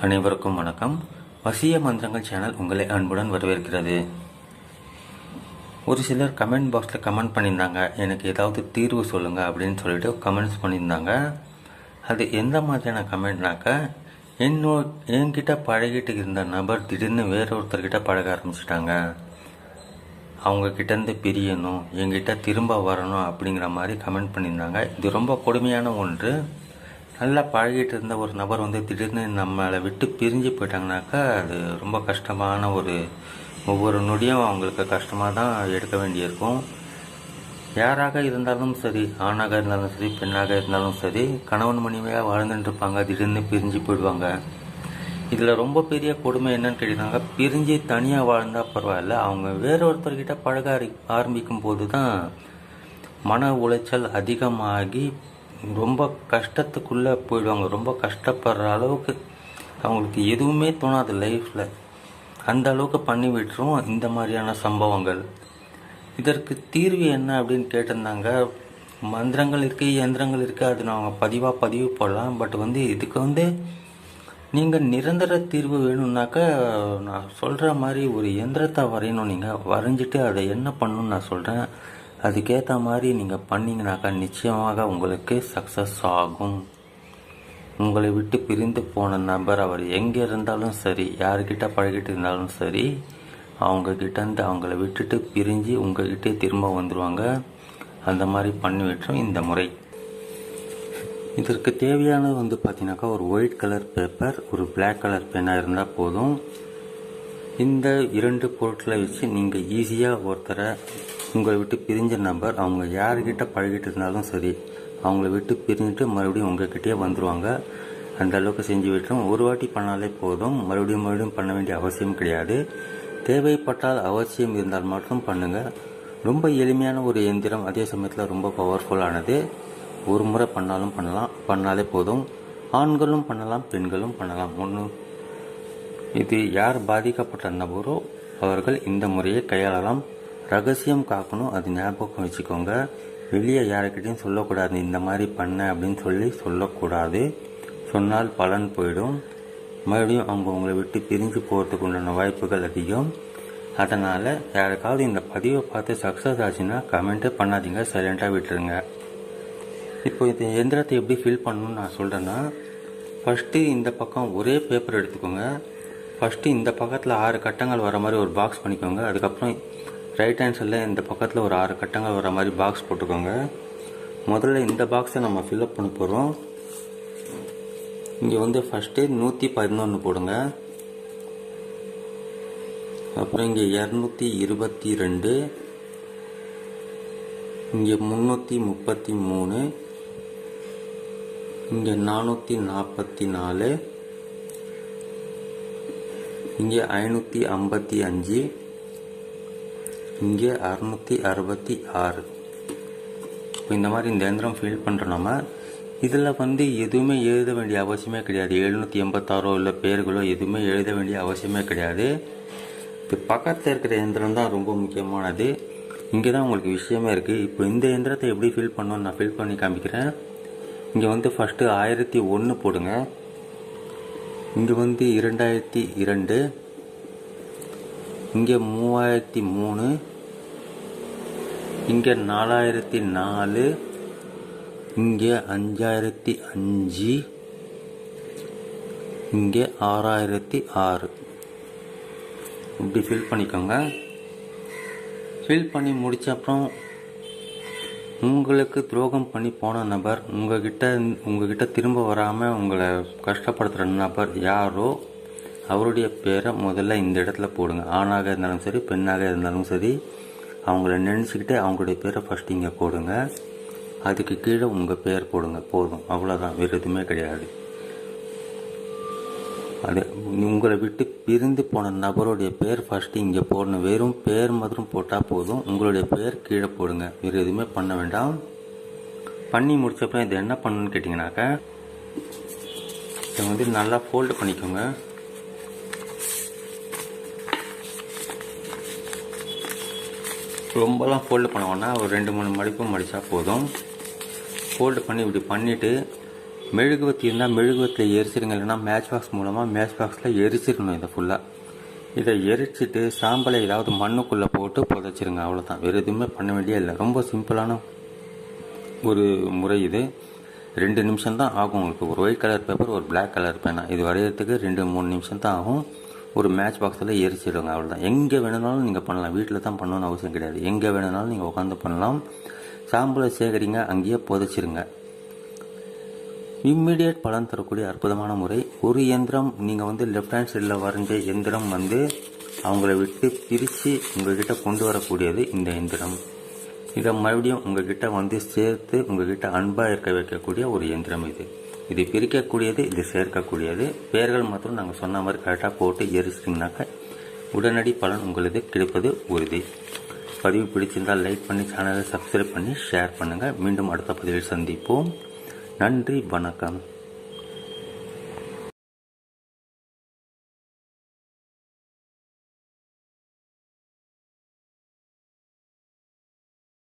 அனைவருக்கும் வணக்கம். வசிய மந்திரங்கள் சேனல் உங்களை அன்புடன் வரவேற்கிறது. ஒரு சிலர் கமெண்ட் பாக்ஸில் கமெண்ட் பண்ணியிருந்தாங்க. எனக்கு ஏதாவது தீர்வு சொல்லுங்கள் அப்படின்னு சொல்லிட்டு கமெண்ட்ஸ் பண்ணியிருந்தாங்க. அது எந்த மாதிரியான கமெண்ட்னாக்க என்னோ என்கிட்ட பழகிட்டு இருந்த நபர் திடீர்னு வேற ஒருத்தர்கிட்ட பழக ஆரம்பிச்சிட்டாங்க. அவங்க கிட்டேருந்து பிரியணும் என்கிட்ட திரும்ப வரணும் அப்படிங்கிற மாதிரி கமெண்ட் பண்ணியிருந்தாங்க. இது ரொம்ப கொடுமையான ஒன்று. நல்லா பழகிட்டு இருந்த ஒரு நபர் வந்து திடீர்னு நம்மளை விட்டு பிரிஞ்சு போயிட்டாங்கனாக்கா அது ரொம்ப கஷ்டமான ஒரு ஒவ்வொரு நொடியும் அவங்களுக்கு கஷ்டமாக தான் எடுக்க வேண்டியிருக்கும். யாராக இருந்தாலும் சரி ஆணாக இருந்தாலும் சரி பெண்ணாக இருந்தாலும் சரி கணவன் மனைவியாக வாழ்ந்துட்டு இருப்பாங்க திடீர்னு பிரிஞ்சு போயிடுவாங்க. இதில் ரொம்ப பெரிய கொடுமை என்னன்னு கேட்டீங்கன்னா பிரிஞ்சு தனியாக வாழ்ந்தால் பரவாயில்ல அவங்க வேற ஒருத்தர்கிட்ட பழக ஆரம்பிக்கும் போது தான் மன உளைச்சல் அதிகமாகி ரொம்ப கஷ்டத்துக்குள்ளே போயிடுவாங்க. ரொம்ப கஷ்டப்படுற அளவுக்கு அவங்களுக்கு எதுவுமே தோணாது லைஃப்பில் அந்த அளவுக்கு பண்ணி விட்டுரும். இந்த மாதிரியான சம்பவங்கள். இதற்கு தீர்வு என்ன அப்படின்னு கேட்டிருந்தாங்க. மந்திரங்கள் இருக்குது இயந்திரங்கள் இருக்குது அது நாங்கள் பதிவாக பதிவு போடலாம். பட் வந்து இதுக்கு வந்து நீங்கள் நிரந்தர தீர்வு வேணும்னாக்கா நான் சொல்கிற மாதிரி ஒரு இயந்திரத்தை வரையணும் நீங்கள் வரைஞ்சிட்டு அதை என்ன பண்ணணும்னு நான் சொல்கிறேன் அதுக்கேற்ற மாதிரி நீங்கள் பண்ணிங்கனாக்கா நிச்சயமாக உங்களுக்கு சக்ஸஸ் ஆகும். உங்களை விட்டு பிரிந்து போன நபர் அவர் எங்கே இருந்தாலும் சரி யார்கிட்ட பழகிட்டு இருந்தாலும் சரி அவங்க கிட்டேருந்து அவங்கள விட்டுட்டு பிரிஞ்சு உங்கள்கிட்டே திரும்ப வந்துடுவாங்க அந்த மாதிரி பண்ணி விட்டுரும் இந்த முறை. இதற்கு தேவையானது வந்து பார்த்தீங்கன்னாக்கா ஒரு ஒயிட் கலர் பேப்பர் ஒரு பிளாக் கலர் பேனாக இருந்தால் போதும். இந்த இரண்டு பொருட்களை வச்சு நீங்கள் ஈஸியாக ஒருத்தரை உங்களை விட்டு பிரிஞ்ச நபர் அவங்க யார்கிட்ட பழகிட்டு இருந்தாலும் சரி அவங்கள விட்டு பிரிஞ்சுட்டு மறுபடியும் உங்ககிட்டயே வந்துடுவாங்க அந்த அளவுக்கு செஞ்சு விட்டுரும். ஒரு வாட்டி பண்ணாலே போதும். மறுபடியும் மறுபடியும் பண்ண வேண்டிய அவசியம் கிடையாது. தேவைப்பட்டால் அவசியம் இருந்தால் மட்டும் பண்ணுங்கள் ரொம்ப எளிமையான ஒரு எந்திரம் அதே சமயத்தில் ரொம்ப பவர்ஃபுல்லானது ஒரு முறை பண்ணாலும் பண்ணலாம். பண்ணாலே போதும். ஆண்களும் பண்ணலாம் பெண்களும் பண்ணலாம். ஒன்றும் இது யார் பாதிக்கப்பட்ட நபரோ அவர்கள் இந்த முறையை கையாளலாம். ரகசியம் காக்கணும். அது ஞாபகம் வச்சுக்கோங்க. வெளியே யாருக்கிட்டையும் சொல்லக்கூடாது. இந்த மாதிரி பண்ண அப்படின்னு சொல்லி சொல்லக்கூடாது. சொன்னால் பலன் போயிடும். மறுபடியும் அவங்க உங்களை விட்டு பிரிஞ்சு போகிறதுக்கு உண்டான வாய்ப்புகள் அதிகம். அதனால் யாருக்காவது இந்த பதிவை பார்த்து சக்ஸஸ் ஆச்சுன்னா கமெண்ட்டே பண்ணாதீங்க. சைலண்ட்டாக விட்டுருங்க. இப்போ இந்த எந்திரத்தை எப்படி ஃபில் பண்ணணும்னு நான் சொல்கிறேன்னா ஃபஸ்ட்டு இந்த பக்கம் ஒரே பேப்பர் எடுத்துக்கோங்க. ஃபஸ்ட்டு இந்த பக்கத்தில் ஆறு கட்டங்கள் வர மாதிரி ஒரு பாக்ஸ் பண்ணிக்கோங்க. அதுக்கப்புறம் ரைட் ஹேண்ட் சைடில் இந்த பக்கத்தில் ஒரு ஆறு கட்டங்கள் வர மாதிரி பாக்ஸ் போட்டுக்கோங்க. முதல்ல இந்த பாக்ஸை நம்ம ஃபில்அப் பண்ண போகிறோம் இங்கே வந்து ஃபஸ்ட்டு நூற்றி பதினொன்று போடுங்க. அப்புறம் இங்கே இரநூத்தி இருபத்தி ரெண்டு. இங்கே முந்நூற்றி முப்பத்தி மூணு. இங்கே நானூற்றி நாற்பத்தி நாலு. இங்கே ஐநூற்றி ஐம்பத்தி அஞ்சு. இங்கே அறநூற்றி அறுபத்தி ஆறு. இப்போ இந்த மாதிரி இந்த எந்திரம் ஃபில் பண்ணுறோம் நம்ம இதில் வந்து எதுவுமே எழுத வேண்டிய அவசியமே கிடையாது. எழுநூற்றி எண்பத்தாறோ இல்லை பேர்களோ எதுவுமே எழுத வேண்டிய அவசியமே கிடையாது. இப்போ பக்கத்தில் இருக்கிற எந்திரம் தான் ரொம்ப முக்கியமானது. இங்கே தான் உங்களுக்கு விஷயமே இருக்குது இப்போ இந்த எந்திரத்தை எப்படி ஃபில் பண்ணணும்னு நான் ஃபில் பண்ணி காமிக்கிறேன். இங்கே வந்து ஃபஸ்ட்டு ஆயிரத்தி ஒன்று போடுங்க. இங்கே வந்து இரண்டாயிரத்தி இரண்டு. இங்கே மூவாயிரத்தி மூணு இங்கே நாலாயிரத்தி நாலு இங்கே அஞ்சாயிரத்தி அஞ்சு இங்கே ஆறாயிரத்தி ஆறு. இப்படி ஃபில் பண்ணிக்கோங்க. ஃபில் பண்ணி முடித்த அப்புறம் உங்களுக்கு துரோகம் பண்ணி போன நபர் உங்ககிட்ட உங்ககிட்ட திரும்ப வராமல் உங்களை கஷ்டப்படுத்துகிற நபர் யாரோ அவருடைய பேரை முதல்ல இந்த இடத்துல போடுங்க. ஆணாக இருந்தாலும் சரி பெண்ணாக இருந்தாலும் சரி அவங்கள நினச்சிக்கிட்டு அவங்களுடைய பேரை ஃபஸ்ட் இங்கே போடுங்க. அதுக்கு கீழே உங்கள் பேர் போடுங்க. போதும். அவ்வளோதான் வேறு எதுவுமே கிடையாது. அது உங்களை விட்டு பிரிந்து போன நபருடைய பேர் ஃபஸ்ட்டு இங்கே போடணும். வெறும் பேர் மாத்திரம் போட்டால் போதும். உங்களுடைய பேர் கீழே போடுங்க. வேறு எதுவுமே பண்ண வேண்டாம். பண்ணி முடிச்சப்பறம் இது என்ன பண்ணணும்னு கேட்டிங்கனாக்கா இதை வந்து நல்லா ஃபோல்டு பண்ணிக்கோங்க. ரொம்பலாம் ஃபோல்டு பண்ண ஒரு ரெண்டு மூணு மடிப்பு மடித்தா போதும். ஃபோல்டு பண்ணி இப்படி பண்ணிவிட்டு மெழுகுவத்தி இருந்தால் மெழுகுவத்தில் எரிச்சிருங்க. இல்லைன்னா மேட்ச் பாக்ஸ் மூலமாக மேட்ச் பாக்ஸில் எரிச்சிடணும் இதை ஃபுல்லாக இதை எரிச்சிட்டு சாம்பலை ஏதாவது மண்ணுக்குள்ளே போட்டு புதைச்சிருங்க. அவ்வளோதான் வேறு எதுவுமே பண்ண வேண்டிய இல்லை. ரொம்ப சிம்பிளான ஒரு முறை இது. ரெண்டு நிமிஷம் தான் ஆகும். உங்களுக்கு ஒரு ஒயிட் கலர் பேப்பர் ஒரு பிளாக் கலர் பேனா இது வரையிறதுக்கு ரெண்டு மூணு நிமிஷம் தான் ஆகும். ஒரு மேட்ச் பாக்ஸில் எரிச்சிடுங்க அவ்வளோதான் எங்கே வேணுனாலும் நீங்கள் பண்ணலாம். வீட்டில் தான் பண்ணணும்னு அவசியம் கிடையாது. எங்கே வேணுனாலும் நீங்கள் உட்காந்து பண்ணலாம். சாம்பலை சேகரிங்க அங்கேயே புதைச்சிருங்க. இம்மிடியட் பலன் தரக்கூடிய அற்புதமான முறை ஒரு இயந்திரம் நீங்கள் வந்து லெஃப்ட் ஹேண்ட் சைடில் வரைஞ்ச எந்திரம் வந்து அவங்கள விட்டு பிரித்து உங்கள்கிட்ட கொண்டு வரக்கூடியது இந்த எந்திரம். இதை மறுபடியும் உங்கள்கிட்ட வந்து சேர்த்து உங்கள்கிட்ட அன்பாக இருக்க வைக்கக்கூடிய ஒரு எந்திரம் இது. இது பிரிக்கக்கூடியது இது சேர்க்கக்கூடியது. பெயர்கள் மாத்திரம் நாங்கள் சொன்ன மாதிரி கரெக்டாக போட்டு எரிச்சிட்டிங்கனாக்கா உடனடி பலன் உங்களுக்கு கிடைப்பது உறுதி. பதிவு பிடிச்சிருந்தால் லைக் பண்ணி சேனலை சப்ஸ்கிரைப் பண்ணி ஷேர் பண்ணுங்கள் மீண்டும் அடுத்த பதிவில் சந்திப்போம். நன்றி வணக்கம்.